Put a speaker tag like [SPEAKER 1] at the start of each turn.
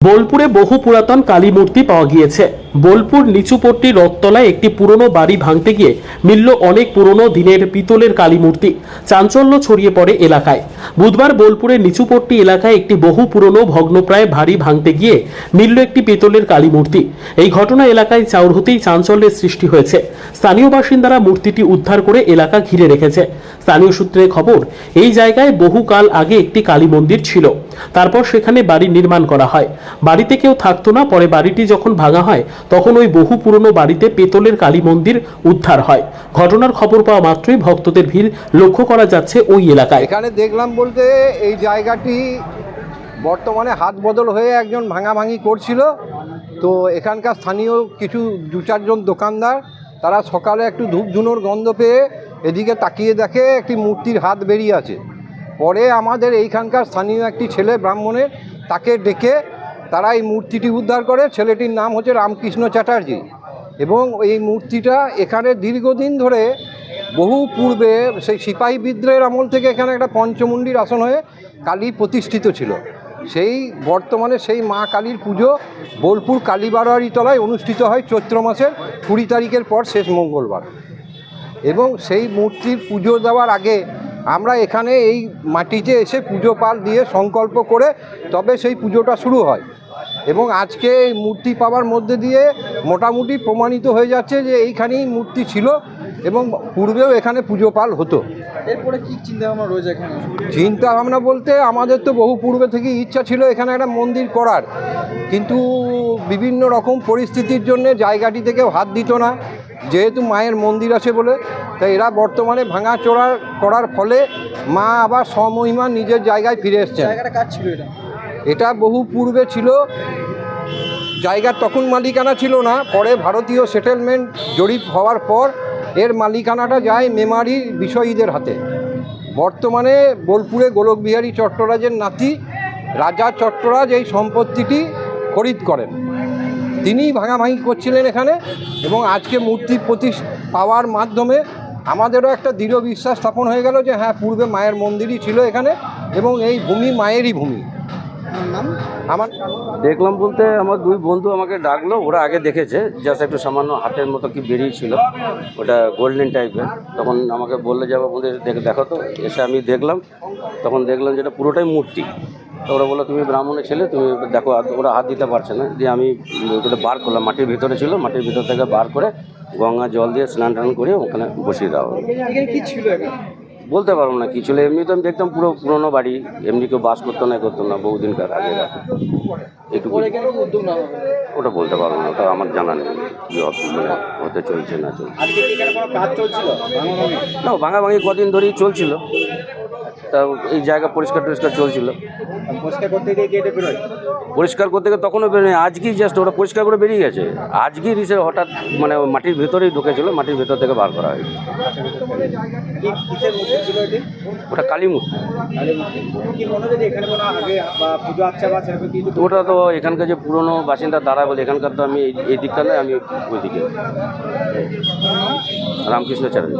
[SPEAKER 1] বোলপুরে বহু পুরাতন কালী মূর্তি পাওয়া গিয়েছে। বোলপুর নিচুপট্টি রথতলায় একটি পুরনো বাড়ি ভাঙতে গিয়ে মিলল অনেক পুরনো দিনের পিতলের কালী মূর্তি। চাঞ্চল্য ছড়িয়ে পড়ে এলাকায়। বুধবার বোলপুরের নিচুপট্টি এলাকায় একটি বহু পুরনো ভগ্নপ্রায় ভারী ভাঙতে গিয়ে মিলল একটি পিতলের কালী মূর্তি। এই ঘটনা এলাকায় চাউর হতেই চাঞ্চল্যের সৃষ্টি হয়েছে। স্থানীয় বাসিন্দারা মূর্তিটি উদ্ধার করে এলাকা ঘিরে রেখেছে। স্থানীয় সূত্রে খবর, এই জায়গায় বহুকাল আগে একটি কালী মন্দির ছিল। তারপর সেখানে বাড়ি নির্মাণ করা হয়। বাড়িতে কেউ থাকতো না, পরে বাড়িটি যখন ভাঙা হয় তখন ওই বহু পুরনো বাড়িতে পেতলের কালী মন্দির উদ্ধার হয়। ঘটনার খবর পাওয়া মাত্রই ভক্তদের ভিড় লক্ষ্য করা যাচ্ছে ওই এলাকায়।
[SPEAKER 2] এখানে দেখলাম বলতে এই জায়গাটি বর্তমানে হাত বদল হয়ে একজন ভাঙাভাঙি করছিল। তো এখানকার স্থানীয় কিছু দু চারজন দোকানদার, তারা সকালে একটু ধূপ ধুনোর গন্ধ পেয়ে এদিকে তাকিয়ে দেখে একটি মূর্তির হাত বেরিয়ে আছে। পরে আমাদের এইখানকার স্থানীয় একটি ছেলে ব্রাহ্মণের, তাকে ডেকে তারা এই মূর্তিটি উদ্ধার করে। ছেলেটির নাম হচ্ছে রামকৃষ্ণ চ্যাটার্জি। এবং এই মূর্তিটা এখানে দীর্ঘদিন ধরে বহু পূর্বে সেই সিপাহী বিদ্রোহের আমল থেকে এখানে একটা পঞ্চমুণ্ডির আসন হয়ে কালী প্রতিষ্ঠিত ছিল। সেই বর্তমানে সেই মা কালীর পুজো বোলপুর কালীবাড়ারি তলায় অনুষ্ঠিত হয় চৈত্র মাসের কুড়ি তারিখের পর শেষ মঙ্গলবার। এবং সেই মূর্তির পুজো দেওয়ার আগে আমরা এখানে এই মাটিতে এসে পুজো পাল দিয়ে সংকল্প করে তবে সেই পুজোটা শুরু হয়। এবং আজকে এই মূর্তি পাওয়ার মধ্যে দিয়ে মোটামুটি প্রমাণিত হয়ে যাচ্ছে যে এইখানেই মূর্তি ছিল এবং পূর্বেও এখানে পুজো পাল হতো।
[SPEAKER 3] এরপরে কি চিন্তা ভাবনা রয়েছে এখানে?
[SPEAKER 2] চিন্তা ভাবনা বলতে আমাদের তো বহু পূর্বে থেকে ইচ্ছা ছিল এখানে একটা মন্দির করার। কিন্তু বিভিন্ন রকম পরিস্থিতির জন্য জায়গাটি থেকে হাত দিত না। যেহেতু মায়ের মন্দির আছে বলে তাই এরা বর্তমানে ভাঙা চোরার করার ফলে মা আবার স্বমহিমা নিজের জায়গায় ফিরে এসছেন।
[SPEAKER 3] ছিল এটা?
[SPEAKER 2] এটা বহু পূর্বে ছিল জায়গার তখন মালিকানা ছিল না পরে ভারতীয় সেটেলমেন্ট জরিপ হওয়ার পর এর মালিকানাটা যায় মেমারির বিষয়ীদের হাতে। বর্তমানে বোলপুরে গোলকবিহারী চট্টরাজের নাতি রাজা চট্টরাজ এই সম্পত্তিটি খরিদ করেন। তিনি ভাঙাভাঙি করছিলেন এখানে এবং আজকে মূর্তি প্রতি পাওয়ার মাধ্যমে আমাদেরও একটা দৃঢ় বিশ্বাস স্থাপন হয়ে গেল যে হ্যাঁ পূর্বে মায়ের মন্দিরই ছিল এখানে এবং এই ভূমি মায়েরই ভূমি।
[SPEAKER 3] আমার
[SPEAKER 4] দেখলাম বলতে আমার দুই বন্ধু আমাকে ডাকলো, ওরা আগে দেখেছে জাস্ট একটু সামান্য হাতের মতো কি বেরিয়েছিল ওটা গোল্ডেন টাইপের তখন আমাকে বললে যাব বলতে দেখো তো। এসে আমি দেখলাম, তখন দেখলাম যেটা পুরোটাই মূর্তি। তো ওরা বলল তুমি ব্রাহ্মণের ছেলে তুমি দেখো ওরা হাত দিতে পারছে না। দিয়ে আমি ওটা বার করলাম মাটির ভিতরে ছিল মাটির ভিতর থেকে বার করে গঙ্গা জল দিয়ে স্নান টান করে ওখানে বসিয়ে দেওয়া হলো।
[SPEAKER 3] কি ছিল
[SPEAKER 4] বলতে পারব না কি ছিল এমনি তো আমি দেখতাম পুরো পুরোনো বাড়ি এমনি কেউ বাস করতো না করতো না বহুদিনকার আগে একটু ওটা বলতে পারব না ওটা আমার জানা নেই মানে হতে চলছে না চলছে। না ভাঙাভাঙি কদিন ধরেই চলছিল। তা এই জায়গা পরিষ্কার টরিষ্কার চলছিল।
[SPEAKER 3] পরিষ্কার করতে গিয়ে বেরোয়?
[SPEAKER 4] পরিষ্কার করতে গিয়ে তখনও বেরোয় আজকেই জাস্ট ওরা পরিষ্কার করে বেরিয়ে গেছে। আজকেই রিসে হঠাৎ মানে মাটির ভেতরেই ঢুকেছিল মাটির ভেতর থেকে বার করা হয়েছে। ওটা কালী মূর্তি।
[SPEAKER 3] কালী মূর্তি। কি হচ্ছে যে এখানে কোনো আগে বা পুজো আচ্ছা
[SPEAKER 4] ওটা তো এখানকার যে পুরনো বাসিন্দা তারা বলে এখানকার তো আমি এই- দিকটা নয় আমি ওই দিকে রামকৃষ্ণ চ্যাটার্জি